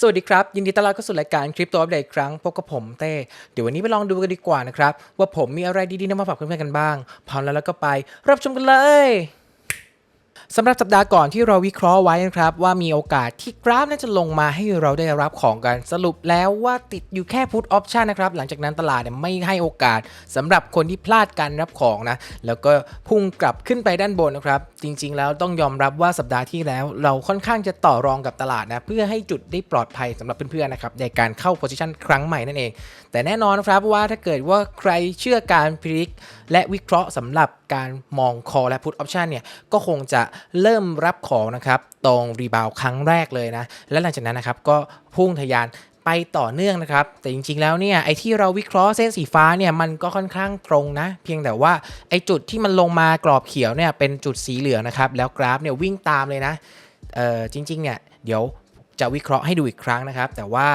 สวัสดีครับ ยินดีต้อนรับเข้าสู่รายการคริปโตอัปเดตครั้งพบกับผมเต้ เดี๋ยววันนี้ไปลองดูกันดีกว่านะครับ ว่าผมมีอะไรดีๆนำมาฝากเพื่อนๆกันบ้าง พร้อมแล้วแล้วก็ไป รับชมกันเลย สำหรับสัปดาห์ก่อนที่เราวิเคราะห์ไว้นะครับ ว่ามีโอกาสที่กราฟน่าจะลงมาให้เราได้รับของกันสรุปแล้วว่าติดอยู่แค่พุทออปชันนะครับ หลังจากนั้นตลาดเนี่ยไม่ให้โอกาสสำหรับคนที่พลาดการรับของนะ แล้วก็พุ่งกลับขึ้นไปด้านบนนะครับ จริง ๆ แล้วต้องยอมรับว่าสัปดาห์ที่แล้ว เราค่อนข้างจะต่อรองกับตลาดนะเพื่อให้จุดได้ปลอดภัยสำหรับเพื่อนๆนะครับในการเข้าโพซิชันครั้งใหม่นั่นเอง แต่แน่นอนนะครับว่าถ้าเกิดว่าใครเชื่อการพิจิกและวิเคราะห์สำหรับการมองคอและพุทออปชันเนี่ยก็คงจะเริ่มรับของนะครับตรงรีบาวครั้งแรกเลยนะ และหลังจากนั้นนะครับก็พุ่งทะยานไปต่อเนื่องนะครับ แต่จริงๆแล้วเนี่ยไอ้ที่เราวิเคราะห์เส้นสีฟ้าเนี่ยมันก็ค่อนข้างตรงนะ เพียงแต่ว่าไอ้จุดที่มันลงมากรอบเขียวเนี่ยเป็นจุดสีเหลืองนะครับ แล้วกราฟเนี่ยวิ่งตามเลยนะเออจริงๆเนี่ยเดี๋ยวจะวิเคราะห์ให้ดูอีกครั้งนะครับ แต่ว่า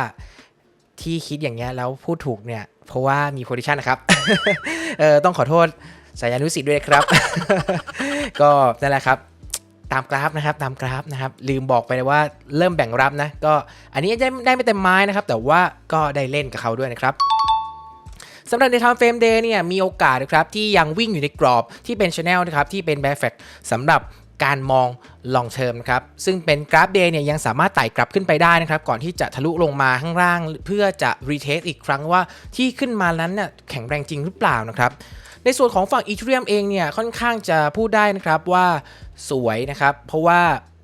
ที่คิดอย่างเงี้ยแล้วพูดถูกเนี่ยเพราะว่ามีโพซิชันนะครับเออต้องขอโทษสายานุสิทธ์ด้วยครับ ก็นั่นแหละครับ ตามกราฟนะครับตามกราฟนะครับลืมบอกไปเลยว่าเริ่มแบ่งรับนะก็อันนี้ได้ได้ไม่เต็มไม้นะครับ แต่ว่าก็ได้เล่นกับเขาด้วยนะครับสำหรับใน time frame day เนี่ยมีโอกาสนะครับที่ยังวิ่งอยู่ในกรอบที่เป็น channel นะครับที่เป็น bear fact สำหรับการมอง long term นะครับ ซึ่งเป็นกราฟ day เนี่ยยังสามารถไต่กลับขึ้นไปได้นะครับ ก่อนที่จะทะลุลงมาข้างล่าง เพื่อจะ retest อีกครั้งว่าที่ขึ้นมานั้นน่ะแข็งแรงจริงหรือเปล่านะครับ ในส่วนของฝั่ง Ethereum เองเนี่ยค่อนข้างจะพูดได้นะครับว่าสวยนะครับ เพราะว่า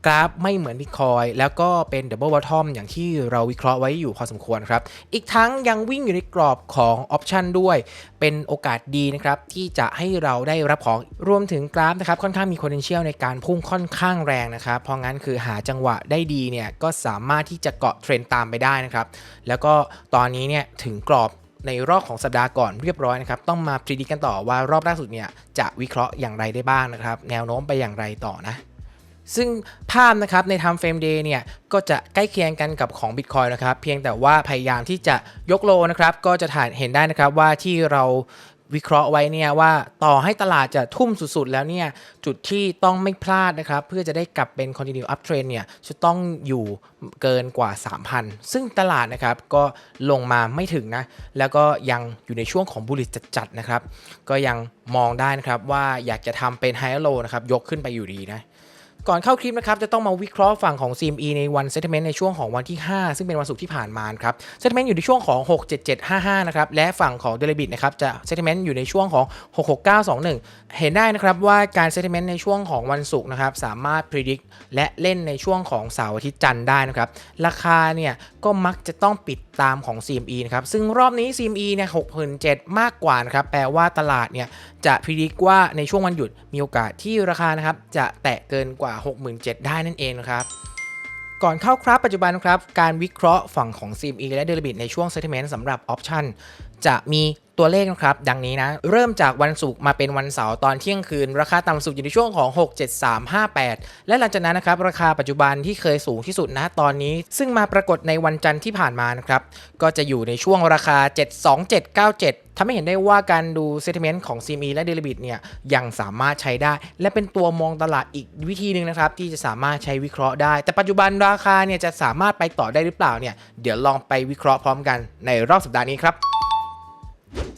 กราฟไม่เหมือน Bitcoin แล้วก็เป็น Double Bottom อย่างที่เราวิเคราะห์ไว้อยู่พอสมควรครับ อีกทั้งยังวิ่งอยู่ในกรอบของ Option ด้วย เป็นโอกาสดีนะครับ ที่จะให้เราได้รับของรวมถึงกราฟนะครับ ค่อนข้างมี potential ในการพุ่งค่อนข้างแรงนะครับ เพราะงั้นคือหาจังหวะได้ดีเนี่ย ก็สามารถที่จะเกาะเทรนด์ตามไปได้นะครับ แล้วก็ตอนนี้เนี่ยถึงกรอบ ในรอบของสัปดาห์ก่อนเรียบร้อยนะครับต้องมาพิจิตกันต่อว่ารอบล่าสุดเนี่ยจะวิเคราะห์อย่างไรได้บ้างนะครับ แนวโน้มไปอย่างไรต่อนะซึ่งภาพนะครับใน time frame day เนี่ยก็จะใกล้เคียงกันกับของ Bitcoin นะครับ เพียงแต่ว่าพยายามที่จะยกโลนะครับ ก็จะถ่ายเห็นได้นะครับว่าที่เรา วิเคราะห์ไว้เนี่ยว่าต่อให้ตลาดจะทุ่มสุดๆ แล้วเนี่ยจุดที่ต้องไม่พลาดนะครับ เพื่อจะได้กลับเป็น continue uptrend เนี่ยจะต้องอยู่เกินกว่า 3,000 ซึ่งตลาดนะครับก็ลงมาไม่ถึงนะ แล้วก็ยังอยู่ในช่วงของบุลิจัดๆนะครับ ก็ยังมองได้นะครับว่าอยากจะทำเป็น high low นะครับยกขึ้นไปอยู่ดีนะ ก่อนเข้าคลิปนะครับจะต้องมาวิเคราะห์ฝั่งของ CME ในวัน settlement ในช่วงของวันที่ 5 ซึ่งเป็นวันศุกร์ที่ผ่านมาครับ settlement อยู่ในช่วงของ 67755 นะครับ และฝั่งของ d e l i b i t นะครับจะ settlement อยู่ในช่วงของ 66921 เห็นได้นะครับว่าการ settlement ในช่วงของวันศุกร์นะครับสามารถ predict และเล่นในช่วงของเสาร์อาทิตย์จันทร์ได้นะครับ ราคาเนี่ยก็มักจะต้องปิดตามของ CME นะครับ ซึ่งรอบนี้ CME เนี่ย6 7 0 0มากกว่านะครับ แปลว่าตลาดเนี่ยจะพิจิกว่าในช่วงวันหยุดมีโอกาสที่ราคานะครับ จะแตะเกินกว่า 67,000 ได้นั่นเองนะครับก่อนเข้าครับปัจจุบันครับ การวิเคราะห์ฝั่งของ CME และเดลเบตในช่วง Sentiment สำหรับ Option จะมีตัวเลขนะครับดังนี้นะ เริ่มจากวันศุกร์มาเป็นวันเสาร์ตอนเที่ยงคืน ราคาต่ำสุดอยู่ในช่วงของ 67358 และหลังจากนั้นนะครับราคาปัจจุบันที่เคยสูงที่สุดนะตอนนี้ ซึ่งมาปรากฏในวันจันทร์ที่ผ่านมานะครับก็จะอยู่ในช่วงราคา 72797ทำให้เห็นได้ว่าการดู sentiment ของ CME และ d e l i b i t เนี่ยยังสามารถใช้ได้ และเป็นตัวมองตลาดอีกวิธีหนึ่งนะครับ ที่จะสามารถใช้วิเคราะห์ได้ แต่ปัจจุบันราคาเนี่ยจะสามารถไปต่อได้หรือเปล่าเนี่ยเดี๋ยวลองไปวิเคราะห์พร้อมกันในรอบสัปดาห์นี้ครับ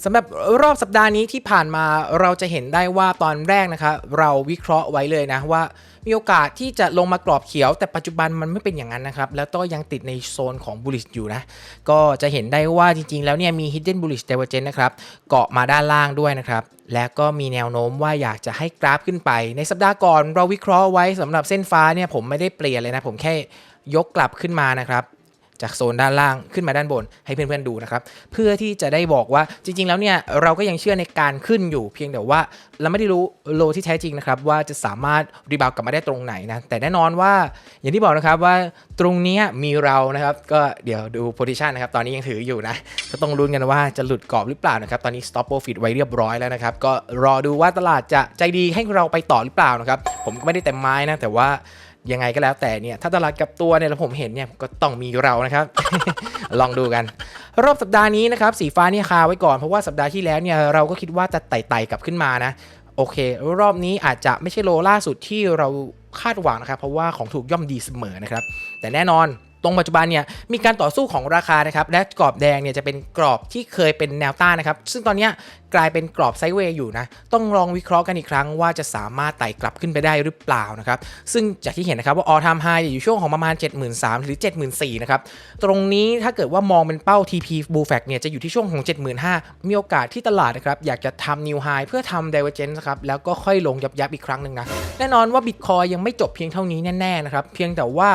สำหรับรอบสัปดาห์นี้ที่ผ่านมาเราจะเห็นได้ว่าตอนแรกนะครับเราวิเคราะห์ไว้เลยนะว่ามีโอกาสที่จะลงมากรอบเขียว แต่ปัจจุบันมันไม่เป็นอย่างนั้นนะครับ แล้วก็ยังติดในโซนของ bullish อยู่นะ ก็จะเห็นได้ว่าจริงๆ แล้วเนี่ยมี hidden bullish divergence นะครับเกาะมาด้านล่างด้วยนะครับและก็มีแนวโน้มว่าอยากจะให้กราฟขึ้นไป ในสัปดาห์ก่อนเราวิเคราะห์ไว้สำหรับเส้นฟ้าเนี่ยผมไม่ได้เปลี่ยนเลยนะผมแค่ยกกลับขึ้นมานะครับ จากโซนด้านล่างขึ้นมาด้านบนให้เพื่อนๆดูนะครับเพื่อที่จะได้บอกว่าจริง ๆ แล้วเนี่ยเราก็ยังเชื่อในการขึ้นอยู่ เพียงแต่ว่าเราไม่ได้รู้โลที่แท้จริงนะครับว่าจะสามารถรีบาวกลับมาได้ตรงไหนนะแต่แน่นอนว่าอย่างที่บอกนะครับว่าตรงนี้มีเรานะครับก็เดี๋ยวดู position นะครับตอนนี้ยังถืออยู่นะก็ต้องลุ้นกันว่าจะหลุดกรอบหรือเปล่านะครับตอนนี้ stop profit ไว้เรียบร้อยแล้วนะครับก็รอดูว่าตลาดจะใจดีให้เราไปต่อหรือเปล่านะครับผมก็ไม่ได้เต็มไม้นะแต่ว่า ยังไงก็แล้วแต่เนี่ยถ้าตลาดกับตัวเนี่ยผมเห็นเนี่ยก็ต้องมีเรานะครับ ลองดูกัน รอบสัปดาห์นี้นะครับสีฟ้าเนี่ยคาไว้ก่อนเพราะว่าสัปดาห์ที่แล้วเนี่ยเราก็คิดว่าจะไต่ๆกลับขึ้นมานะโอเค รอบนี้อาจจะไม่ใช่โลล่าสุดที่เราคาดหวังนะครับ เพราะว่าของถูกย่อมดีเสมอนะครับ แต่แน่นอน ตรงปัจจุบันเนี่ยมีการต่อสู้ของราคานะครับและกรอบแดงเนี่ยจะเป็นกรอบที่เคยเป็นแนวต้านนะครับ ซึ่งตอนนี้กลายเป็นกรอบไซด์เวย์อยู่นะต้องลองวิเคราะห์กันอีกครั้งว่าจะสามารถไต่กลับขึ้นไปได้หรือเปล่านะครับ ซึ่งจากที่เห็นนะครับว่าออทามไฮอยู่ช่วงของประมาณ 73,000หรือ 74,000นะครับตรงนี้ถ้าเกิดว่ามองเป็นเป้า TP Bull Fact เนี่ยจะอยู่ที่ช่วงของ 75,000มีโอกาสที่ตลาดนะครับอยากจะทำ New High เพื่อทำ Divergence ครับแล้วก็ค่อยลงยับยับอีกครั้งหนึ่งนะแน่นอนว่า Bitcoin ยังไม่จบเพียงเท่านี้แน่ๆนะครับเพียงแต่ว่า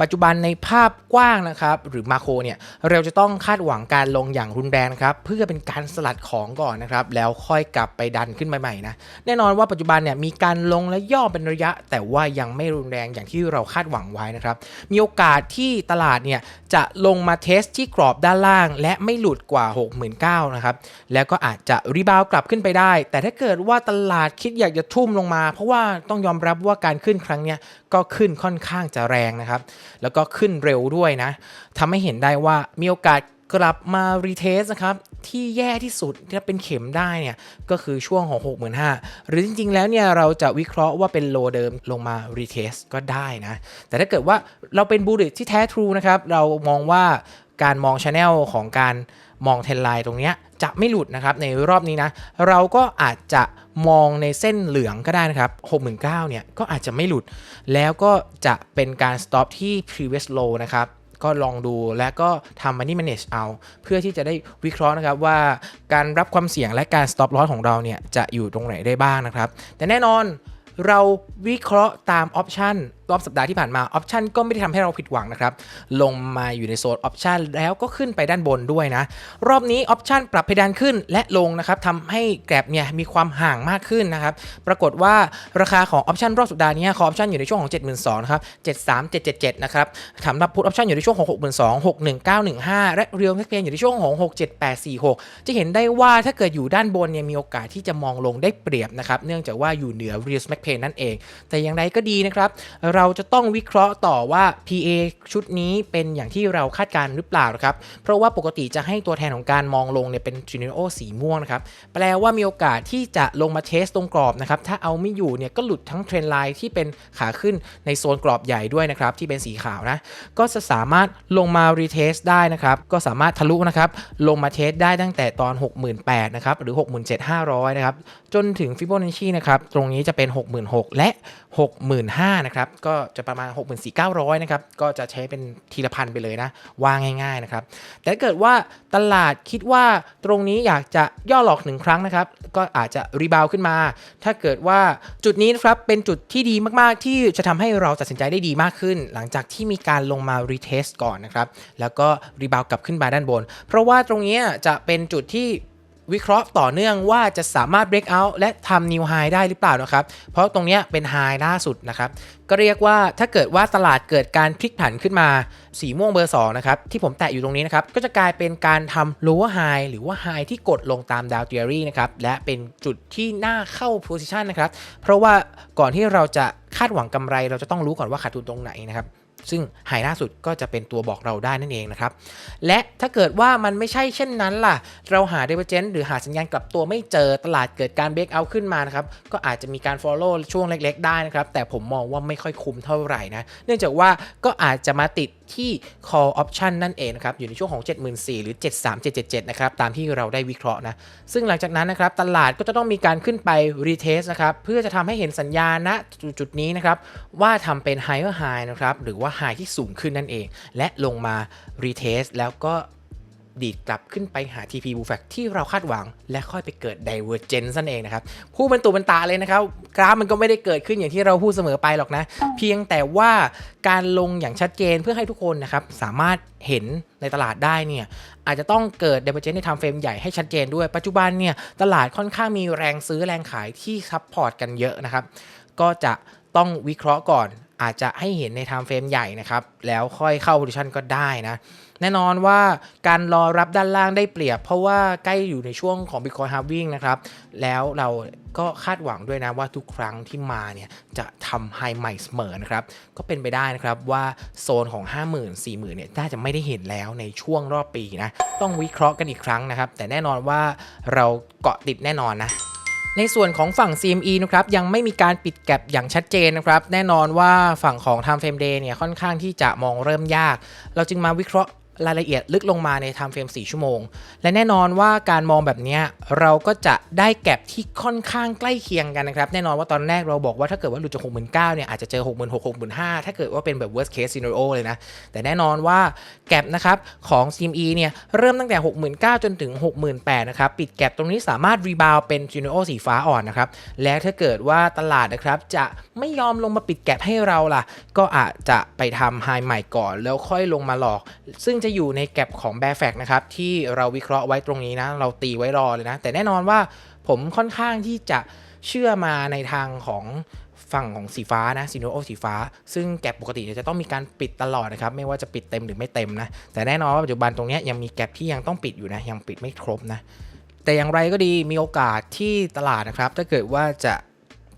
ปัจจุบันในภาพกว้างนะครับหรือมาโครเนี่ยเราจะต้องคาดหวังการลงอย่างรุนแรงนะครับเพื่อเป็นการสลัดของก่อนนะครับแล้วค่อยกลับไปดันขึ้นใหม่ๆนะแน่นอนว่าปัจจุบันเนี่ยมีการลงและย่อเป็นระยะ แต่ว่ายังไม่รุนแรงอย่างที่เราคาดหวังไว้นะครับมีโอกาสที่ตลาดเนี่ยจะลงมาเทสที่กรอบด้านล่าง และไม่หลุดกว่า 69,000นะครับแล้วก็อาจจะรีบาวกลับขึ้นไปได้ แต่ถ้าเกิดว่าตลาดคิดอยากจะทุ่มลงมา เพราะว่าต้องยอมรับว่าการขึ้นครั้งเนี้ยก็ขึ้นค่อนข้างจะแรงนะครับแล้วก็ขึ้นเร็วด้วยนะทำให้เห็นได้ว่ามีโอกาสกลับมารีเทสนะครับ ที่แย่ที่สุดที่เป็นเข็มได้เนี่ย ก็คือช่วงของ 65,000 หรือจริง ๆ แล้วเนี่ย เราจะวิเคราะห์ว่าเป็นโลเดิมลงมารีเทสก็ได้นะ แต่ถ้าเกิดว่าเราเป็นบูลลิตที่แท้ทรูนะครับ เรามองว่าการมองช n แนลของการ มองเทนไลน์ตรงนี้จะไม่หลุดนะครับในรอบนี้นะ เราก็อาจจะมองในเส้นเหลืองก็ได้นะครับ 69เนี่ยก็อาจจะไม่หลุด แล้วก็จะเป็นการ stop ที่ previous low นะครับก็ลองดูและก็ทำ money manage เอา เพื่อที่จะได้วิเคราะห์นะครับว่าการรับความเสี่ยงและการ stop loss ของเราเนี่ยจะอยู่ตรงไหนได้บ้างนะครับ แต่แน่นอนเราวิเคราะห์ตามออปชัน รอบสัปดาห์ที่ผ่านมาออปชันก็ไม่ได้ทำให้เราผิดหวังนะครับ ลงมาอยู่ในโซนออปชันแล้วก็ขึ้นไปด้านบนด้วยนะ รอบนี้ออปชันปรับเพดานขึ้นและลงนะครับทำให้แกลบเนี่ยมีความห่างมากขึ้นนะครับ ปรากฏว่าราคาของออปชันรอบสัปดาห์นี้คอออปชันอยู่ในช่วงของ 72,000นะครับ73777นะครับสำหรับพุทออปชันอยู่ในช่วงของ6 2 0 0 61915 และเรียลเมกเพนอยู่ในช่วงของ 67846 จะเห็นได้ว่าถ้าเกิดอยู่ด้านบนเนี่ยมีโอกาสที่จะมองลงได้เปรียบนะครับเนื่องจากว่าอยู่เหนือ real m a c p a n นั่นเอง แต่อย่างไรก็ดีนะครับเราจะต้องวิเคราะห์ต่อว่า PA ชุดนี้เป็นอย่างที่เราคาดการณ์หรือเปล่าครับ เพราะว่าปกติจะให้ตัวแทนของการมองลงเนี่ยเป็นจูเนโอสีม่วงนะครับ แปลว่ามีโอกาสที่จะลงมาเทสตรงกรอบนะครับ ถ้าเอาไม่อยู่เนี่ยก็หลุดทั้งเทรนไลน์ที่เป็นขาขึ้นในโซนกรอบใหญ่ด้วยนะครับ ที่เป็นสีขาวนะ ก็จะสามารถลงมารีเทสได้นะครับ ก็สามารถทะลุนะครับ ลงมาเทสได้ตั้งแต่ตอน 68,000นะครับ หรือ 67,500 นะครับ จนถึงฟิโบนัชชีนะครับ ตรงนี้จะเป็น 66,000 และ 65,000 นะครับ ก็็จะประมาณ 64,900นะครับก็จะใช้เป็นทีละพันไปเลยนะว่างง่ายๆนะครับแต่เกิดว่าตลาดคิดว่าตรงนี้อยากจะย่อหลอกหนึ่งครั้งนะครับก็อาจจะรีบาวขึ้นมา ถ้าเกิดว่าจุดนี้นะครับเป็นจุดที่ดีมากๆ ที่จะทำให้เราตัดสินใจได้ดีมากขึ้น หลังจากที่มีการลงมารีเทสก่อนนะครับแล้วก็รีบาวกลับขึ้นมาด้านบน เพราะว่าตรงนี้จะเป็นจุดที่ วิเคราะห์ต่อเนื่องว่าจะสามารถ break out และทำ new high ได้หรือเปล่านะครับ เพราะตรงนี้เป็น high ล่าสุดนะครับ ก็เรียกว่าถ้าเกิดว่าตลาดเกิดการพลิกผันขึ้นมา สีม่วงเบอร์2นะครับ ที่ผมแตะอยู่ตรงนี้นะครับ ก็จะกลายเป็นการทำ lower high หรือว่า high ที่กดลงตาม down theory นะครับ และเป็นจุดที่น่าเข้า position นะครับ เพราะว่าก่อนที่เราจะคาดหวังกำไร เราจะต้องรู้ก่อนว่าขาดทุนตรงไหนนะครับ ซึ่งไฮล่าสุดก็จะเป็นตัวบอกเราได้นั่นเองนะครับ และถ้าเกิดว่ามันไม่ใช่เช่นนั้นล่ะ เราหา divergence หรือหาสัญญาณกลับตัวไม่เจอตลาดเกิดการ break out ขึ้นมานะครับ ก็อาจจะมีการ follow ช่วงเล็ก ๆ ได้นะครับ แต่ผมมองว่าไม่ค่อยคุ้มเท่าไหร่นะ เนื่องจากว่าก็อาจจะมาติดที่ call option นั่นเองนะครับ อยู่ในช่วงของ 74,000หรือ 73777 นะครับ ตามที่เราได้วิเคราะห์นะ ซึ่งหลังจากนั้นนะครับ ตลาดก็จะต้องมีการขึ้นไป retest นะครับ เพื่อจะทำให้เห็นสัญญาณณจุดนี้นะครับ ว่าทำเป็น higher high นะครับ หรือว่า high ที่สูงขึ้นนั่นเอง และลงมา retest แล้วก็ดีดกลับขึ้นไปหา TP b u l l f a c ที่เราคาดหวัง และค่อยไปเกิด Divergence นั่นเองนะครับพูดเป็นตัวเป็นตาเลยนะครับ กราฟมันก็ไม่ได้เกิดขึ้นอย่างที่เราพูดเสมอไปหรอกนะ เพียงแต่ว่าการลงอย่างชัดเจนเพื่อให้ทุกคนนะครับ สามารถเห็นในตลาดได้เนี่ย อาจจะต้องเกิด Divergence ใน time frame ใหญ่ให้ชัดเจนด้วย ปัจจุบันเนี่ย ตลาดค่อนข้างมีแรงซื้อแรงขายที่ซัพพอร์ตกันเยอะนะครับก็จะต้องวิเคราะห์ก่อน อาจจะให้เห็นใน time frame ใหญ่นะครับ แล้วค่อยเข้า position ก็ได้นะ แน่นอนว่าการรอรับด้านล่างได้เปรียบ เพราะว่าใกล้อยู่ในช่วงของ Bitcoin halving นะครับ แล้วเราก็คาดหวังด้วยนะว่าทุกครั้งที่มาเนี่ยจะทำไฮใหม่เสมอนะครับ ก็เป็นไปได้นะครับว่าโซนของ 50,000 40,000เนี่ยน่าจะไม่ได้เห็นแล้วในช่วงรอบปีนะ ต้องวิเคราะห์กันอีกครั้งนะครับ แต่แน่นอนว่าเราเกาะติดแน่นอนนะ ในส่วนของฝั่ง CME นะครับยังไม่มีการปิดแกลบอย่างชัดเจนนะครับ แน่นอนว่าฝั่งของ Time Frame Day เนี่ยค่อนข้างที่จะมองเริ่มยาก เราจึงมาวิเคราะห์ รายละเอียดลึกลงมาใน Time Frame 4 ชั่วโมง และแน่นอนว่าการมองแบบนี้เราก็จะได้แก็บที่ค่อนข้างใกล้เคียงกันนะครับ แน่นอนว่าตอนแรกเราบอกว่าถ้าเกิดว่าหลุดจาก 69,000เนี่ยอาจจะเจอ 6 6 0 0 0 6 5 ถ้าเกิดว่าเป็นแบบ worst case scenario เลยนะ แต่แน่นอนว่าแก็บนะครับของ CME เนี่ยเริ่มตั้งแต่ 69,000จนถึง 68,000นะครับ ปิดแก็บตรงนี้สามารถรีบาวเป็น scenario สีฟ้าอ่อนนะครับและถ้าเกิดว่าตลาดนะครับจะไม่ยอมลงมาปิดแก็บให้เราล่ะ ก็อาจจะไปทำไฮใหม่ก่อน แล้วค่อยลงมาหลอก ซึ่งจะอยู่ในแก็บของ Bear Fact นะครับที่เราวิเคราะห์ไว้ตรงนี้นะ เราตีไว้รอเลยนะ แต่แน่นอนว่าผมค่อนข้างที่จะเชื่อมาในทางของฝั่งของสีฟ้านะซีโนโอสีฟ้า ซึ่งแก็บปกติจะต้องมีการปิดตลอดนะครับ ไม่ว่าจะปิดเต็มหรือไม่เต็มนะ แต่แน่นอนว่าปัจจุบันตรงนี้ยังมีแก็บที่ยังต้องปิดอยู่นะ ยังปิดไม่ครบนะ แต่อย่างไรก็ดีมีโอกาสที่ตลาดนะครับ ถ้าเกิดว่าจะ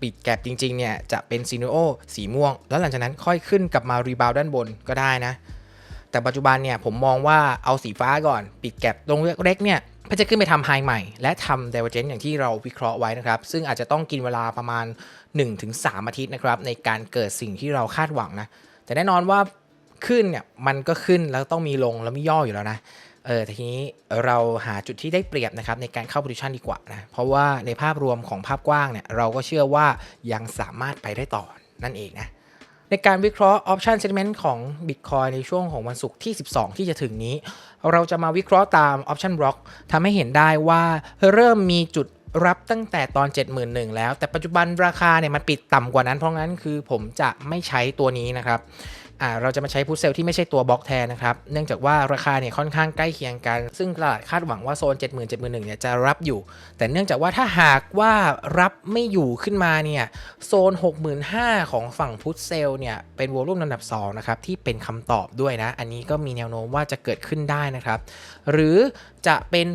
ปิดแก็บจริงๆเนี่ยจะเป็นซีโนโอสีม่วง แล้วหลังจากนั้นค่อยขึ้นกลับมารีบาวด้านบนก็ได้นะ แต่ปัจจุบันเนี่ยผมมองว่าเอาสีฟ้าก่อนปิดแก็บตรงเล็กๆเนี่ยเพื่อจะขึ้นไปทำไฮใหม่ และทำ divergence อย่างที่เราวิเคราะห์ไว้นะครับ ซึ่งอาจจะต้องกินเวลาประมาณ 1-3 อาทิตย์นะครับ ในการเกิดสิ่งที่เราคาดหวังนะ แต่แน่นอนว่าขึ้นเนี่ยมันก็ขึ้นแล้วต้องมีลงแล้วไม่ย่ออยู่แล้วนะเออทีนี้เราหาจุดที่ได้เปรียบนะครับในการเข้า position ดีกว่านะเพราะว่าในภาพรวมของภาพกว้างเนี่ยเราก็เชื่อว่ายังสามารถไปได้ต่อนั่นเองนะ ในการวิเคราะห์ option sentiment ของ Bitcoin ในช่วงของวันศุกร์ที่ 12 ที่จะถึงนี้ เราจะมาวิเคราะห์ตาม option block ทำให้เห็นได้ว่าเริ่มมีจุดรับตั้งแต่ตอน 71,000 แล้ว แต่ปัจจุบันราคาเนี่ยมันปิดต่ำกว่านั้น เพราะงั้นคือผมจะไม่ใช้ตัวนี้นะครับ อ่าเราจะมาใช้พุทเซลที่ไม่ใช่ตัวบล็อกแทนนะครับ เนื่องจากว่าราคาเนี่ยค่อนข้างใกล้เคียงกัน ซึ่งตลาดคาดหวังว่าโซน 70,000 71,000เนี่ยจะรับอยู่ แต่เนื่องจากว่าถ้าหากว่ารับไม่อยู่ขึ้นมาเนี่ยโซน 65,000 ของฝั่งพุทเซลเนี่ยเป็นวอลุ่มลำดับ2นะครับที่เป็นคำตอบด้วยนะ อันนี้ก็มีแนวโน้มว่าจะเกิดขึ้นได้นะครับ หรือจะเป็น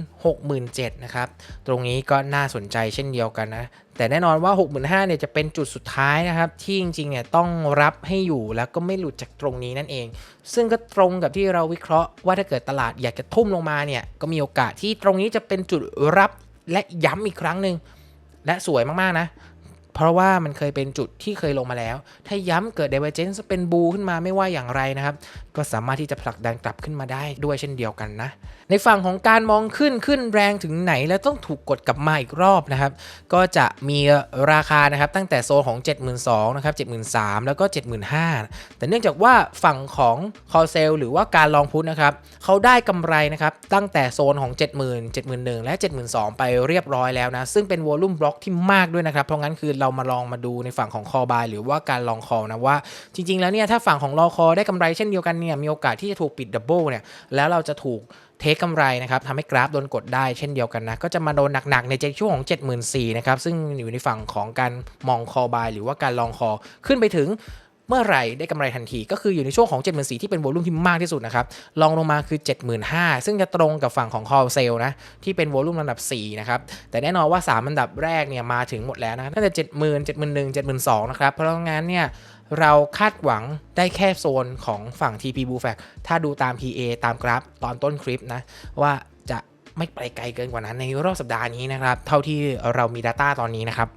67,000นะครับ ตรงนี้ก็น่าสนใจเช่นเดียวกันนะ แต่แน่นอนว่า 65,000เนี่ยจะเป็นจุดสุดท้ายนะครับ ที่จริงๆเนี่ยต้องรับให้อยู่แล้วก็ไม่หลุดจากตรงนี้นั่นเอง ซึ่งก็ตรงกับที่เราวิเคราะห์ว่าถ้าเกิดตลาดอยากจะทุ่มลงมาเนี่ยก็มีโอกาสที่ตรงนี้จะเป็นจุดรับและย้ำอีกครั้งหนึ่งและสวยมากๆนะ เพราะว่ามันเคยเป็นจุดที่เคยลงมาแล้ว ถ้าย้ำเกิด divergence เป็นบูขึ้นมาไม่ว่าอย่างไรนะครับ ก็สามารถที่จะผลักดันกลับขึ้นมาได้ด้วยเช่นเดียวกันนะ ในฝั่งของการมองขึ้นขึ้นแรงถึงไหนแล้วต้องถูกกดกลับมาอีกรอบนะครับ ก็จะมีราคานะครับตั้งแต่โซนของ 72,000นะครับ73,000 แล้วก็ 75,000 แต่เนื่องจากว่าฝั่งของคอเซลหรือว่าการลองพุทนะครับเขาได้กำไรนะครับตั้งแต่โซนของ 70,000 71,000 และ 72,000 ไปเรียบร้อยแล้วนะซึ่งเป็นวอลุ่มบล็อกที่มากด้วยนะครับเพราะงั้นคือเรามาลองมาดูในฝั่งของคอบายหรือว่าการลองคอนะว่าจริง ๆ แล้วเนี่ยถ้าฝั่งของรอคอได้กำไรเช่นเดียวกันเนี่ยมีโอกาสที่จะถูกปิดดับเบิลเนี่ยแล้วเราจะถูกเทคกำไรนะครับทำให้กราฟโดนกดได้เช่นเดียวกันนะ ก็จะมาโดนหนักๆในช่วงของ 74,000นะครับซึ่งอยู่ในฝั่งของการมองคอบายหรือว่าการลองคอขึ้นไปถึง เมื่อไหร่ได้กำไรทันทีก็คืออยู่ในช่วงของ 74,000ที่เป็นโวลุ่มที่มากที่สุดนะครับลองลงมาคือ 75,000 ซึ่งจะตรงกับฝั่งของคอเซลนะที่เป็นโวลุ่มลำดับ 4 นะครับ แต่แน่นอนว่า 3 อันดับแรกเนี่ยมาถึงหมดแล้วนะตั้งแต่ 70,000 71,000 72,000นะครับเพราะงั้นเนี่ยเราคาดหวังได้แค่โซนของฝั่ง TP b u f a c ถ้าดูตาม PA ตามกราฟตอนต้นคลิปนะว่าจะไม่ไปไกลเกินกว่านั้นในรอบสัปดาห์นี้นะครับ เท่าที่เรามี Data ตอนนี้นะครับ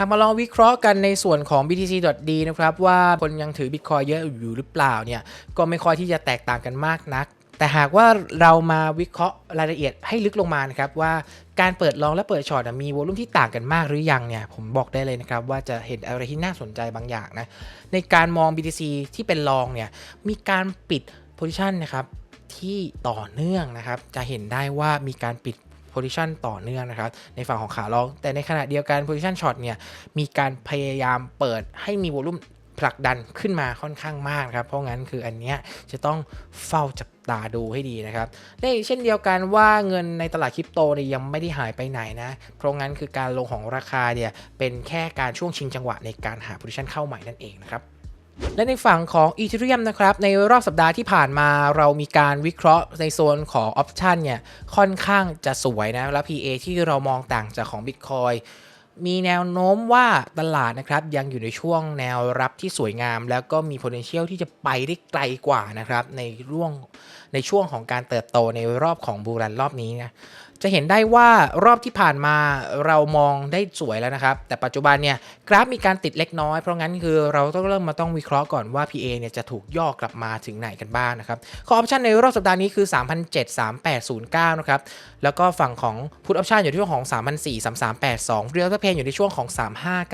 หากมาลองวิเคราะห์กันในส่วนของ BTC.D นะครับว่าคนยังถือ Bitcoin เยอะอยู่หรือเปล่าเนี่ยก็ไม่ค่อยที่จะแตกต่างกันมากนัก แต่หากว่าเรามาวิเคราะห์รายละเอียดให้ลึกลงมานะครับว่าการเปิดลองและเปิดช็อตมีวอลุ่มที่ต่างกันมากหรือยังเนี่ยผมบอกได้เลยนะครับว่าจะเห็นอะไรที่น่าสนใจบางอย่างนะในการมอง BTC ที่เป็นลองเนี่ยมีการปิด position นะครับที่ต่อเนื่องนะครับ จะเห็นได้ว่ามีการปิด position ต่อเนื่องนะครับ ในฝั่งของขาลอง แต่ในขณะเดียวกัน position short เนี่ยมีการพยายามเปิดให้มีวอลุ่มผลักดันขึ้นมาค่อนข้างมากครับ เพราะงั้นคืออันเนี้ยจะต้องเฝ้าจับตาดูให้ดีนะครับได้เช่นเดียวกันว่าเงินในตลาดคริปโตเนี่ยยังไม่ได้หายไปไหนนะ เพราะงั้นคือการลงของราคาเนี่ยเป็นแค่การช่วงชิงจังหวะในการหา position เข้าใหม่นั่นเองนะครับ และในฝั่งของ Ethereum นะครับ ในรอบสัปดาห์ที่ผ่านมาเรามีการวิเคราะห์ในโซนของ Option เนี่ยค่อนข้างจะสวยนะ และ PA ที่เรามองต่างจากของ Bitcoin มีแนวโน้มว่าตลาดนะครับยังอยู่ในช่วงแนวรับที่สวยงาม แล้วก็มี potential ที่จะไปได้ไกลกว่านะครับในร่วงในช่วงของการเติบโตในรอบของบูรันรอบนี้นะ จะเห็นได้ว่ารอบที่ผ่านมาเรามองได้สวยแล้วนะครับ แต่ปัจจุบันเนี่ยกราฟมีการติดเล็กน้อย เพราะงั้นคือเราต้องเริ่มมาต้องวิเคราะห์ก่อนว่า PA เนี่ยจะถูกย่อกลับมาถึงไหนกันบ้างนะครับคอออปชันในรอบสัปดาห์นี้คือ 3,007 3809 นะครับ แล้วก็ฝั่งของพุทออปชันอยู่ที่ช่วงของ3,004 3382 เรียลเพนอยู่ที่ช่วงของ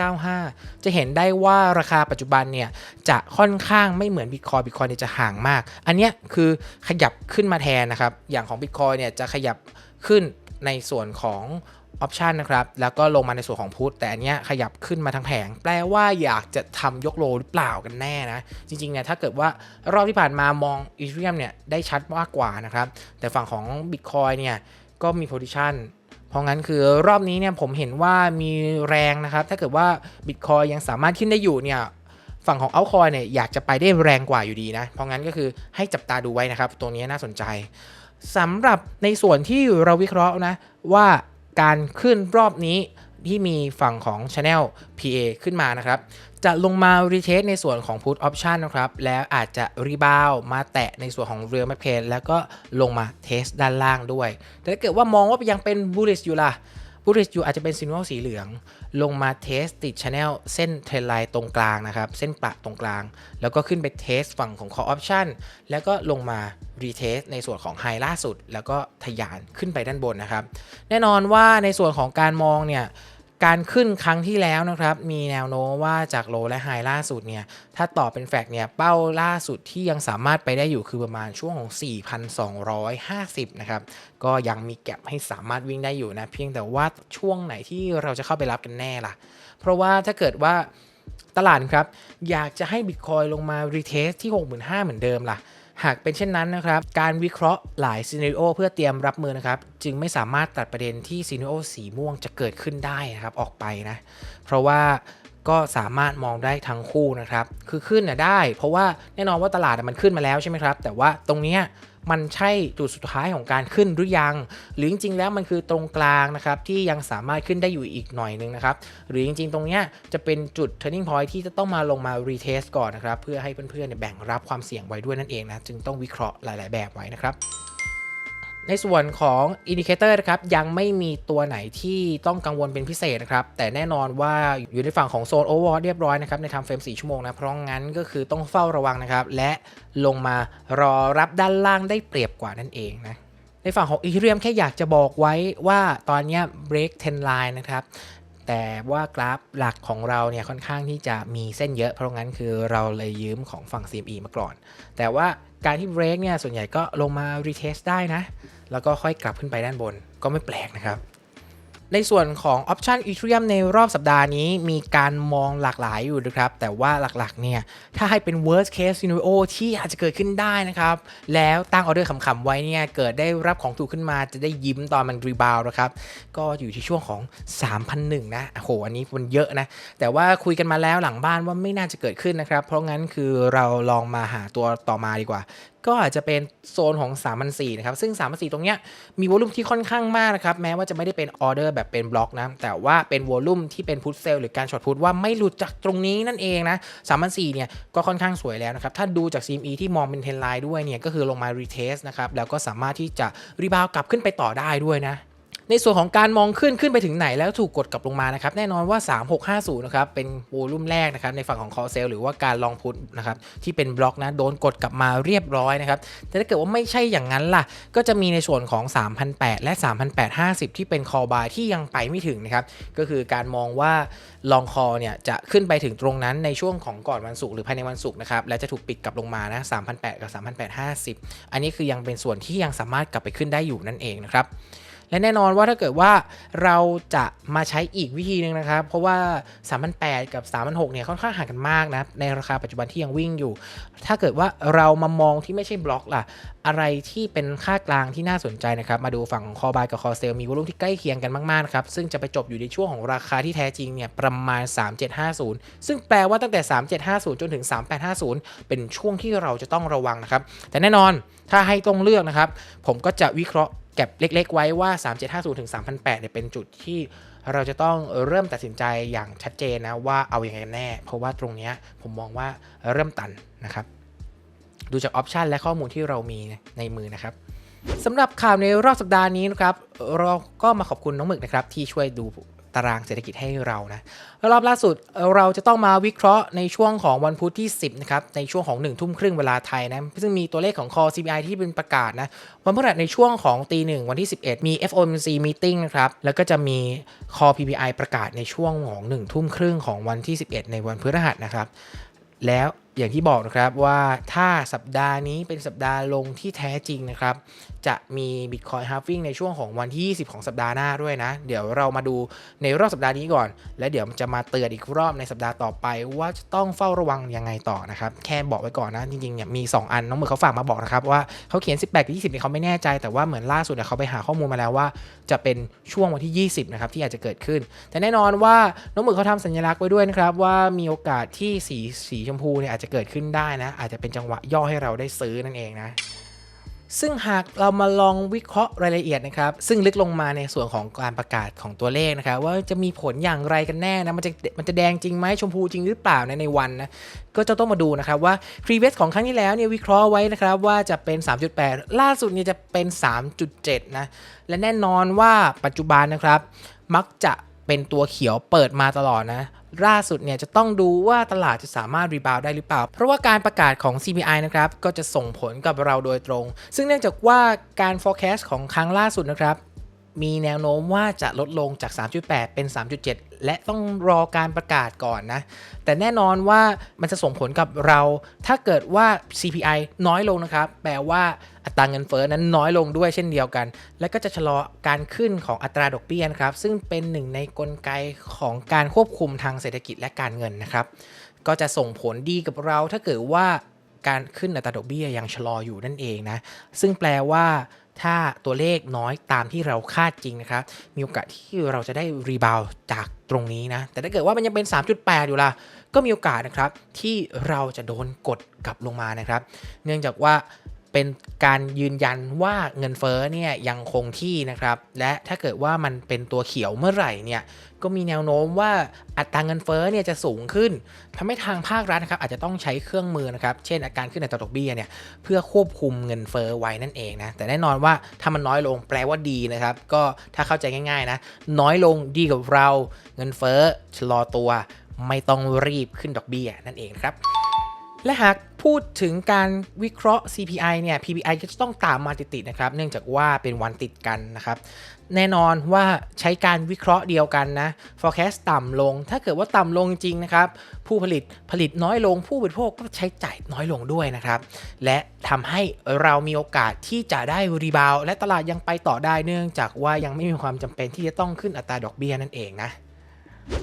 3595 จะเห็นได้ว่าราคาปัจจุบันเนี่ยจะค่อนข้างไม่เหมือนบิตคอยบิตคอยเนี่ยจะห่างมาก อันเนี้ยคือขยับขึ้นมาแทนนะครับ อย่างของบิตคอยเนี่ยจะขยับ ขึ้นในส่วนของออปชันนะครับ แล้วก็ลงมาในส่วนของพุทแต่อันเนี้ยขยับขึ้นมาทั้งแผง แปลว่าอยากจะทำยกโลหรือเปล่ากันแน่นะ จริงๆเนี่ยถ้าเกิดว่ารอบที่ผ่านมามองอีเทเรียมเนี่ยได้ชัดมากกว่านะครับ แต่ฝั่งของ Bitcoin เนี่ยก็มี position เพราะงั้นคือรอบนี้เนี่ยผมเห็นว่ามีแรงนะครับ ถ้าเกิดว่า Bitcoin ยังสามารถขึ้นได้อยู่เนี่ยฝั่งของ Altcoin เนี่ยอยากจะไปได้แรงกว่าอยู่ดีนะ เพราะงั้นก็คือให้จับตาดูไว้นะครับ ตัวนี้น่าสนใจ สำหรับในส่วนที่เราวิเคราะห์นะว่าการขึ้นรอบนี้ที่มีฝั่งของ Channel PA ขึ้นมานะครับ จะลงมา retest ในส่วนของ put option นะครับ แล้วอาจจะรีบาวมาแตะในส่วนของ real m a r k e t แล้วก็ลงมา test ด้านล่างด้วย แต่ถ้าเกิดว่ามองว่ายังเป็น bullish อยู่ล่ะ bullish อยู่อาจจะเป็นซินวลสีเหลือง ลงมาเทสติดช n n e l เส้นเทรนไลน์ตรงกลางนะครับ เส้นประตรงกลาง แล้วก็ขึ้นไปเทสฝั่งของ call option แล้วก็ลงมารีเทสในส่วนของไฮล่าสุด แล้วก็ทะยานขึ้นไปด้านบนนะครับ แน่นอนว่าในส่วนของการมองเนี่ย การขึ้นครั้งที่แล้วนะครับ มีแนวโน้มว่าจากโลและไฮล่าสุดเนี่ย ถ้าต่อเป็นแฟกเนี่ยเป้าล่าสุดที่ยังสามารถไปได้อยู่คือประมาณช่วงของ 4,250 นะครับ ก็ยังมีแก็บให้สามารถวิ่งได้อยู่นะ เพียงแต่ว่าช่วงไหนที่เราจะเข้าไปรับกันแน่ล่ะ เพราะว่าถ้าเกิดว่าตลาดครับ อยากจะให้บิตคอยลงมารีเทสที่ 65,000 เหมือนเดิมล่ะ หากเป็นเช่นนั้นนะครับ การวิเคราะห์หลายซีนารีโอเพื่อเตรียมรับมือนะครับ จึงไม่สามารถตัดประเด็นที่ซีนารีโอสีม่วงจะเกิดขึ้นได้นะครับออกไปนะ เพราะว่าก็สามารถมองได้ทั้งคู่นะครับ คือขึ้นน่ะได้ เพราะว่าแน่นอนว่าตลาดมันขึ้นมาแล้วใช่ไหมครับ แต่ว่าตรงเนี้ย มันใช่จุดสุดท้ายของการขึ้นหรือยัง หรือจริงๆแล้วมันคือตรงกลางนะครับที่ยังสามารถขึ้นได้อยู่อีกหน่อยนึงนะครับหรือจริงๆ ตรงเนี้ยจะเป็นจุด turning point ที่จะต้องมาลงมา retest ก่อนนะครับเพื่อให้เพื่อนๆแบ่งรับความเสี่ยงไว้ด้วยนั่นเองนะจึงต้องวิเคราะห์หลาย ๆ แบบไว้นะครับ ในส่วนของอินดิเคเตอร์นะครับยังไม่มีตัวไหนที่ต้องกังวลเป็นพิเศษนะครับแต่แน่นอนว่าอยู่ในฝั่งของโซนโอเวอร์เรียบร้อยนะครับในทำเฟรม 4 ชั่วโมงนะเพราะงั้นก็คือต้องเฝ้าระวังนะครับและลงมารอรับด้านล่างได้เปรียบกว่านั่นเองนะในฝั่งของอีเทเรียมแค่อยากจะบอกไว้ว่าตอนนี้ break 10 line นะครับ แต่ว่ากราฟหลักของเราเนี่ยค่อนข้างที่จะมีเส้นเยอะ เพราะงั้นคือเราเลยยืมของฝั่ง CME มาก่อน แต่ว่าการที่เบรกเนี่ยส่วนใหญ่ก็ลงมารีเทสได้นะ แล้วก็ค่อยกลับขึ้นไปด้านบนก็ไม่แปลกนะครับ ในส่วนของ Option Ethereum ในรอบสัปดาห์นี้มีการมองหลากหลายอยู่นะครับ แต่ว่าหลักๆเนี่ย ถ้าให้เป็น worst case scenario ที่อาจจะเกิดขึ้นได้นะครับ แล้วตั้งออเดอร์ขำๆไว้เนี่ย เกิดได้รับของถูกขึ้นมาจะได้ยิ้มตอนมันรีบาวนะครับ ก็อยู่ที่ช่วงของ 3,001นะโอ้โห อันนี้มันเยอะนะ แต่ว่าคุยกันมาแล้วหลังบ้านว่าไม่น่าจะเกิดขึ้นนะครับ เพราะงั้นคือเราลองมาหาตัวต่อมาดีกว่า ก็อาจจะเป็นโซนของ3,004นะครับ ซึ่ง3,004ตรงเนี้ยมีวอลุ่มที่ค่อนข้างมากนะครับ แม้ว่าจะไม่ได้เป็นออเดอร์แบบเป็นบล็อกนะ แต่ว่าเป็นวอลุ่มที่เป็นพุทเซลหรือการช็อตพุทว่าไม่หลุดจากตรงนี้นั่นเองนะ3,004เนี่ยก็ค่อนข้างสวยแล้วนะครับ ถ้าดูจาก CME ที่มองเป็นเทนไลน์ด้วยเนี่ยก็คือลงมารีเทสนะครับ แล้วก็สามารถที่จะรีบาวกลับขึ้นไปต่อได้ด้วยนะ ในส่วนของการมองขึ้นขึ้นไปถึงไหนแล้วถูกกดกลับลงมานะครับแน่นอนว่า 3650 นะครับเป็นวอลุ่มแรกนะครับในฝั่งของคอเซลหรือว่าการลองพุทนะครับที่เป็นบล็อกนะโดนกดกลับมาเรียบร้อยนะครับแต่ถ้าเกิดว่าไม่ใช่อย่างนั้นล่ะ ก็จะมีในส่วนของ 3,800 และ 3,850 ที่เป็นคอบายที่ยังไปไม่ถึงนะครับก็คือการมองว่าลองคอเนี่ยจะขึ้นไปถึงตรงนั้นในช่วงของก่อนวันศุกร์หรือภายในวันศุกร์นะครับและจะถูกปิดกลับลงมานะ3,800 กับ 3,850 อันนี้คือยังเป็นส่วนที่ยังสามารถกลับไปขึ้นได้อยู่นั่นเองนะครับ และแน่นอนว่าถ้าเกิดว่าเราจะมาใช้อีกวิธีหนึ่งนะครับ เพราะว่า3,800กับ3,600เนี่ยค่อนข้างห่างกันมากนะในราคาปัจจุบันที่ยังวิ่งอยู่ ถ้าเกิดว่าเรามามองที่ไม่ใช่บล็อกล่ะ อะไรที่เป็นค่ากลางที่น่าสนใจนะครับ มาดูฝั่งของคอบายกับคอเซลมีวอลุ่มที่ใกล้เคียงกันมากๆนะครับซึ่งจะไปจบอยู่ในช่วงของราคาที่แท้จริงเนี่ยประมาณ 3750 ซึ่งแปลว่าตั้งแต่ 3750 จนถึง 3850 เป็นช่วงที่เราจะต้องระวังนะครับแต่แน่นอนถ้าให้ต้องเลือกนะครับ ผมก็จะวิเคราะห์ แก็บเล็ก ๆ ไว้ว่า 3750 ถึง 3,008เนี่ยเป็นจุดที่เราจะต้องเริ่มตัดสินใจอย่างชัดเจนนะว่าเอาอยัางไงแน่ เพราะว่าตรงนี้ผมมองว่าเริ่มตันนะครับ ดูจากออปชันและข้อมูลที่เรามีในมือนะครับสำหรับข่าวในรอบสัปดาห์นี้นะครับ เราก็มาขอบคุณน้องหมึกนะครับที่ช่วยดู ตารางเศรษฐกิจให้เรานะรอบล่าสุดเราจะต้องมาวิเคราะห์ในช่วงของวันพุธที่ 10นะครับในช่วงของ1ทุ่มครึ่งเวลาไทยนะซึ่งมีตัวเลขของ Core CPI ที่เป็นประกาศนะวันพฤหัสในช่วงของตีหนึ่งวันที่ 11 มี FOMC meeting นะครับแล้วก็จะมี Core PPI ประกาศในช่วงของ1ทุ่มครึ่งของวันที่ 11 ในวันพฤหัสนะครับแล้ว อย่างที่บอกนะครับว่าถ้าสัปดาห์นี้เป็นสัปดาห์ลงที่แท้จริงนะครับ จะมี Bitcoin halving ในช่วงของวันที่ 20 ของสัปดาห์หน้าด้วยนะ เดี๋ยวเรามาดูในรอบสัปดาห์นี้ก่อน แล้วเดี๋ยวจะมาเตือนอีกรอบในสัปดาห์ต่อไป ว่าจะต้องเฝ้าระวังยังไงต่อนะครับ แค่บอกไว้ก่อนนะ จริงๆเนี่ยมี 2 อัน น้องมือเขาฝากมาบอกนะครับว่าเขาเขียน 18 กับ 20เนี่ยเขาไม่แน่ใจแต่ว่าเหมือนล่าสุดเนี่ยเขาไปหาข้อมูลมาแล้วว่า จะเป็นช่วงวันที่ 20นะครับที่อาจจะเกิดขึ้น แต่แน่นอนว่าน้องหมึกเขาทำสัญลักษณ์ไว้ด้วยนะครับว่ามีโอกาสที่สีสีชมพูเนี่ยอาจจะเกิดขึ้นได้นะ อาจจะเป็นจังหวะย่อให้เราได้ซื้อนั่นเองนะ ซึ่งหากเรามาลองวิเคราะห์รายละเอียดนะครับ ซึ่งลึกลงมาในส่วนของการประกาศของตัวเลขนะครับ ว่าจะมีผลอย่างไรกันแน่นะ มันจะมันจะแดงจริงไหมชมพูจริงหรือเปล่าในในวันนะ ก็จะต้องมาดูนะครับว่า p r e v i o s ของครั้งที่แล้วเนี่ยวิเคราะห์ไว้นะครับว่าจะเป็น 3.8 ล่าสุดเนี่ยจะเป็น 3.7 นะ และแน่นอนว่าปัจจุบันนะครับ มักจะเป็นตัวเขียวเปิดมาตลอดนะ ล่าสุดเนี่ยจะต้องดูว่าตลาดจะสามารถรีบาวได้หรือเปล่า เพราะว่าการประกาศของ CPI นะครับก็จะส่งผลกับเราโดยตรง ซึ่งเนื่องจากว่าการ forecast ของครั้งล่าสุดนะครับ มีแนวโน้มว่าจะลดลงจาก 3.8 เป็น 3.7 และต้องรอการประกาศก่อนนะ แต่แน่นอนว่ามันจะส่งผลกับเรา ถ้าเกิดว่า CPI น้อยลงนะครับ แปลว่าอัตราเงินเฟ้อนั้นน้อยลงด้วยเช่นเดียวกัน และก็จะชะลอการขึ้นของอัตราดอกเบี้ยนะครับ ซึ่งเป็นหนึ่งในกลไกของการควบคุมทางเศรษฐกิจและการเงินนะครับ ก็จะส่งผลดีกับเราถ้าเกิดว่าการขึ้นอัตราดอกเบี้ยยังชะลออยู่นั่นเองนะ ซึ่งแปลว่า ถ้าตัวเลขน้อยตามที่เราคาดจริงนะครับ มีโอกาสที่เราจะได้รีบาวจากตรงนี้นะ แต่ถ้าเกิดว่ามันยังเป็น 3.8 อยู่ล่ะ ก็มีโอกาสนะครับที่เราจะโดนกดกลับลงมานะครับ เนื่องจากว่า เป็นการยืนยันว่าเงินเฟ้อเนี่ยยังคงที่นะครับ และถ้าเกิดว่ามันเป็นตัวเขียวเมื่อไหร่เนี่ยก็มีแนวโน้มว่าอัตราเงินเฟ้อเนี่ยจะสูงขึ้นทำให้ทางภาครัฐนะครับอาจจะต้องใช้เครื่องมือนะครับเช่นอาการขึ้นอัตราดอกเบี้ยเนี่ยเพื่อควบคุมเงินเฟ้อไว้นั่นเองนะแต่แน่นอนว่าถ้ามันน้อยลงแปลว่าดีนะครับก็ถ้าเข้าใจง่ายๆนะน้อยลงดีกับเราเงินเฟ้อชะลอตัว ไม่ต้องรีบขึ้นดอกเบี้ยนั่นเองครับ และหากพูดถึงการวิเคราะห์ CPI เนี่ย PPI ก็จะต้องตามมาติดๆนะครับ เนื่องจากว่าเป็นวันติดกันนะครับ แน่นอนว่าใช้การวิเคราะห์เดียวกันนะ forecast ต่ำลง ถ้าเกิดว่าต่ำลงจริงนะครับ ผู้ผลิตผลิตน้อยลง ผู้บริโภคก็ใช้จ่ายน้อยลงด้วยนะครับ และทำให้เรามีโอกาสที่จะได้รีบาว และตลาดยังไปต่อได้เนื่องจากว่ายังไม่มีความจำเป็นที่จะต้องขึ้นอัตราดอกเบี้ยนั่นเองนะ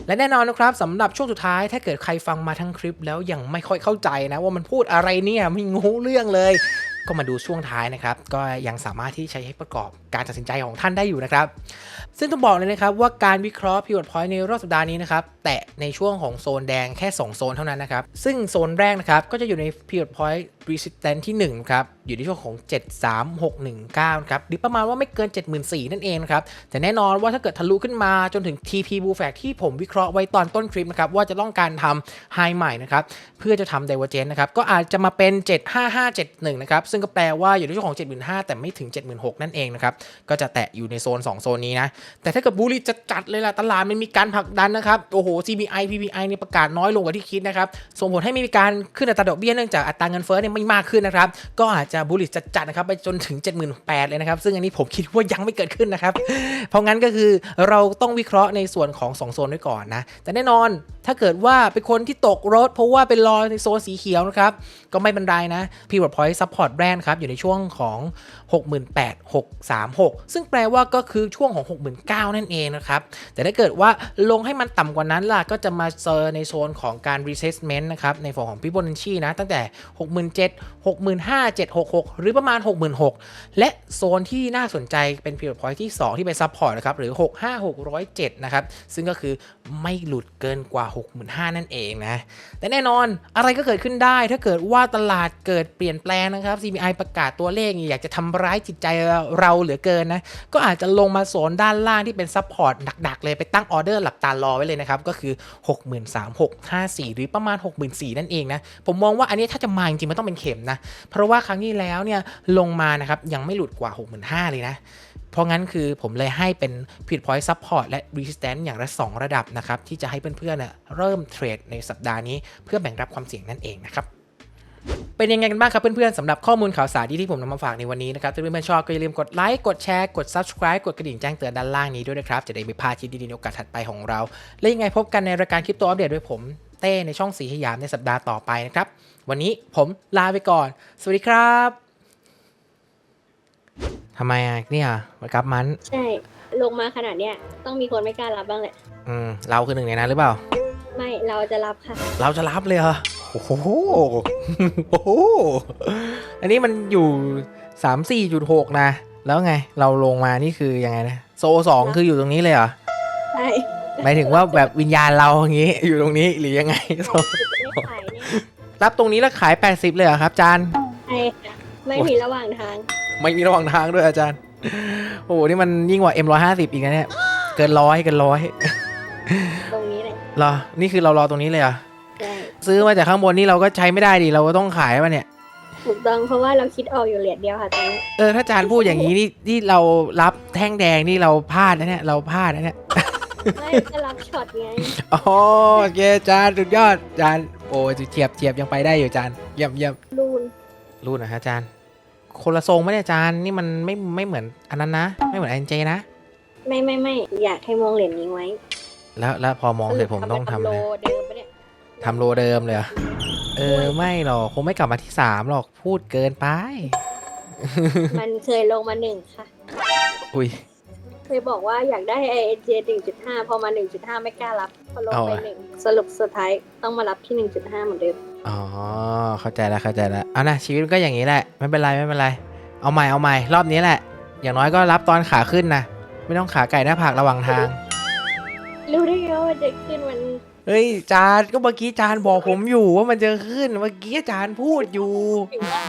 และแน่นอนนะครับสำหรับช่วงสุดท้ายถ้าเกิดใครฟังมาทั้งคลิป แล้วยังไม่ค่อยเข้าใจนะ ว่ามันพูดอะไรเนี่ยไม่งูเรื่องเลย ก็มาดูช่วงท้ายนะครับ ก็ยังสามารถที่ใช้ให้ประกอบการตัดสินใจของท่านได้อยู่นะครับ ซึ่งต้องบอกเลยนะครับว่าการวิเคราะห์ pivot point ในรอบสัปดาห์นี้นะครับแตะในช่วงของโซนแดงแค่ 2 โซนเท่านั้นนะครับซึ่งโซนแรกนะครับก็จะอยู่ใน pivot point resistance ที่1ครับอยู่ในช่วงของ 73619ครับหรือประมาณว่าไม่เกิน 74,000นั่นเองครับแต่แน่นอนว่าถ้าเกิดทะลุขึ้นมาจนถึง TP Blue Flag ที่ผมวิเคราะห์ไว้ตอนต้นคลิปนะครับว่าจะต้องการทำ High ใหม่นะครับเพื่อจะทำ Divergence นะครับก็อาจจะมาเป็น 75571นะครับซึ่งก็แปลว่าอยู่ในช่วงของ 75,000แต่ไม่ถึง 76,000นั่นเองนะครับก็จะแตะอยู่ในโซน 2 โซนนี้นะแต่ถ้าเกิดบูลลี่จะจัดเลยล่ะตลาดมันมีการผลักดันนะครับโอ้โห CPI PPI เนี่ยประกาศน้อยลงกว่าที่คิดนะครับส่งผลให้มีการขึ้นอัตราดอกเบี้ยเนื่องจากอัตราเงินเฟ้อเนี่ยไม่มากขึ้นนะครับก็อาจจะบูลลิจะจัดนะครับไปจนถึง 78,000เลยนะครับ ซึ่งอันนี้ผมคิดว่ายังไม่เกิดขึ้นนะครับ เพราะงั้นก็คือเราต้องวิเคราะห์ในส่วนของ2โซนไว้ก่อนนะ แต่แน่นอนถ้าเกิดว่าเป็นคนที่ตกรถ เพราะว่าเป็นรอในโซนสีเขียวนะครับ ก็ไม่เป็นไรนะ Pivot Point Support Brand ครับ อยู่ในช่วงของ 68,636 ซึ่งแปลว่าก็คือช่วงของ 69,000 นั่นเองนะครับ แต่ถ้าเกิดว่าลงให้มันต่ำกว่านั้นล่ะ ก็จะมาเจอในโซนของการ retracement นะครับ ในฝั่งของ Fibonacci นะ ตั้งแต่ 67,000 65,000 666 หรือประมาณ 66,000 และโซนที่น่าสนใจเป็นพิวพอยที่ 2 ที่เป็นซับพอร์ตนะครับหรือ 65607 นะครับ ซึ่งก็คือไม่หลุดเกินกว่า 65,000 นั่นเองนะ แต่แน่นอนอะไรก็เกิดขึ้นได้ถ้าเกิดว่าตลาดเกิดเปลี่ยนแปลงนะครับ CPI ประกาศตัวเลขอยากจะทำร้ายจิตใจเราเหลือเกินนะก็อาจจะลงมาโซนด้านล่างที่เป็นซับพอร์ตดักๆ เลยไปตั้งออเดอร์หลับตารอไว้เลยนะครับก็คือ 63,654 หรือประมาณ 64,000 นั่นเองนะผมมองว่าอันนี้ถ้าจะมาจริงๆมันต้องเป็นเข็มนะเพราะว่าครั้งที่แล้วเนี่ยลงมานะครับยังไม่หลุดกว่า 65,000 เลยนะ เพราะงั้นคือผมเลยให้เป็นผิด point support และ resistance อย่างละ 2 ระดับนะครับ ที่จะให้เพื่อนๆเนเริ่มเทรดในสัปดาห์นี้เพื่อแบ่งรับความเสี่ยงนั่นเองนะครับเป็นยังไงกันบ้างครับเพื่อนๆสำหรับข้อมูลข่าวสารที่ที่ผมนำมาฝากในวันนี้นะครับถ้าเพื่อนๆชอบก็อย่าลืมกดไลค์กดแชร์กด subscribe กดกระดิ่งแจ้งเตือนด้านล่างนี้ด้วยนะครับ จะได้ไม่พลาดคลิปดีๆในโอกาสถัดไปของเรา และยังไงพบกันในรายการคลิปตัวอัปเดตด้วยผมเต้ในช่องสีสยามในสัปดาห์ต่อไปนะครับวันนี้ผมลาไปก่อน สวัสดีครับทำไมอะเนี่ยครับมัน ใช่ ลงมาขนาดเนี้ยต้องมีคนไม่กล้ารับบ้างแหละ อืม เราคือหนึ่งในนั้นหรือเปล่า ไม่เราจะรับค่ะ เราจะรับเลยเหรอ โอ้โห โอ้โห อันนี้มันอยู่สามสี่จุดหกนะ แล้วไง เราลงมานี่คือยังไงนะ โซสองคืออยู่ตรงนี้เลยเหรอ ใช่หมายถึงว่าแบบวิญญาณเราอย่างงี้ อยู่ตรงนี้หรือยังไง ไม่ขายเนี่ย รับตรงนี้แล้วขาย 80 เลยเหรอครับอาจารย์ ใช่ค่ะไม่มีระหว่างทาง ไม่มีระหว่างทางด้วยอาจารย์ โอ้โห นี่มันยิ่งกว่า M150 อีกนะเนี่ย เกินร้อยเกินร้อยตรงนี้เลยเหรอ นี่คือเรารอตรงนี้เลยเหรอ ใช่ซื้อมาจากข้างบนนี่เราก็ใช้ไม่ได้ดิ เราก็ต้องขายป่ะเนี่ย ถูกต้องเพราะว่าเราคิดออกอยู่เหรียญเดียวค่ะตอนนี้เออ ถ้าอาจารย์พูดอย่างนี้นี่ที่เรารับแท่งแดงนี่เราพลาดนะเนี่ย เราพลาดนะเนี่ย ไม่จะรับช็อตไง อ๋อโอเคอาจารย์สุดยอดอาจารย์ โอ้เทียบเทียบยังไปได้อยู่อาจารย์เยี่ยมเยี่ยมรูนรู้นะฮะอาจารย์คนละทรงไหมเนี่ยอาจารย์นี่มันไม่ไม่เหมือนอันนั้นนะ ไม่เหมือนเอ็นเจนะ ไม่ไม่ไม่อยากให้มองเหรียญนี้ไว้ แล้วแล้วพอมองเสร็จผมต้องทำโลเลยเดิมปะเนี่ยทำโลเดิมเลยเหรอเออไม่หรอกคงไม่กลับมาที่สามหรอกพูดเกินไป มันเคยลงมาหนึ่งค่ะ อุ้ย เคยบอกว่าอยากได้ i n j 1.5 พอมา 1.5 ไม่กล้ารับพอลงไปเอาอะหนึ่งสรุปสุดท้ายต้องมารับที่ 1.5 เหมือนเดิม อ๋อ เข้าใจแล้วเข้าใจแล้วเอานะชีวิตมันก็อย่างนี้แหละ ไม่เป็นไรไม่เป็นไร เอาใหม่เอาใหม่รอบนี้แหละ อย่างน้อยก็รับตอนขาขึ้นนะ ไม่ต้องขาไก่หน้าผากระหว่างทาง รู้ได้ไงว่ามันจะขึ้นมัน เฮ้ยจานก็เมื่อกี้จานบอกผมอยู่ว่ามันจะขึ้น เมื่อกี้จานพูดอยู่ถือว่า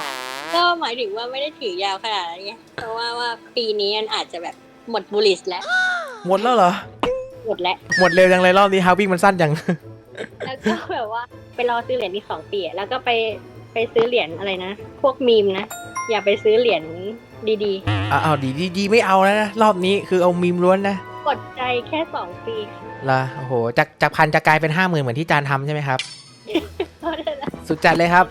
ก็หมายถึงว่าไม่ได้ถือยาวขนาดนั้นไงเพราะว่าว่าปีนี้มันอาจจะแบบ หมดบูลลิสแล้ว หมดแล้วเหรอ หมดแล้ว หมดเร็วจังเลยรอบนี้ฮาวิ่งมันสั้นจัง แล้วก็แบบว่าไปรอซื้อเหรียญที่สองปีอะแล้วก็ไปไปซื้อเหรียญอะไรนะ พวกมีมนะ อย่าไปซื้อเหรียญดีอ้าวดีดีดีไม่เอาแล้วนะ รอบนี้คือเอามีมล้วนนะๆ กดใจแค่สองปีละโอ้โหจากจากพันจะกลายเป็นห้าหมื่นเหมือนที่จานทำใช่ไหมครับเท่านั้นแหละสุดจัดเลยครับ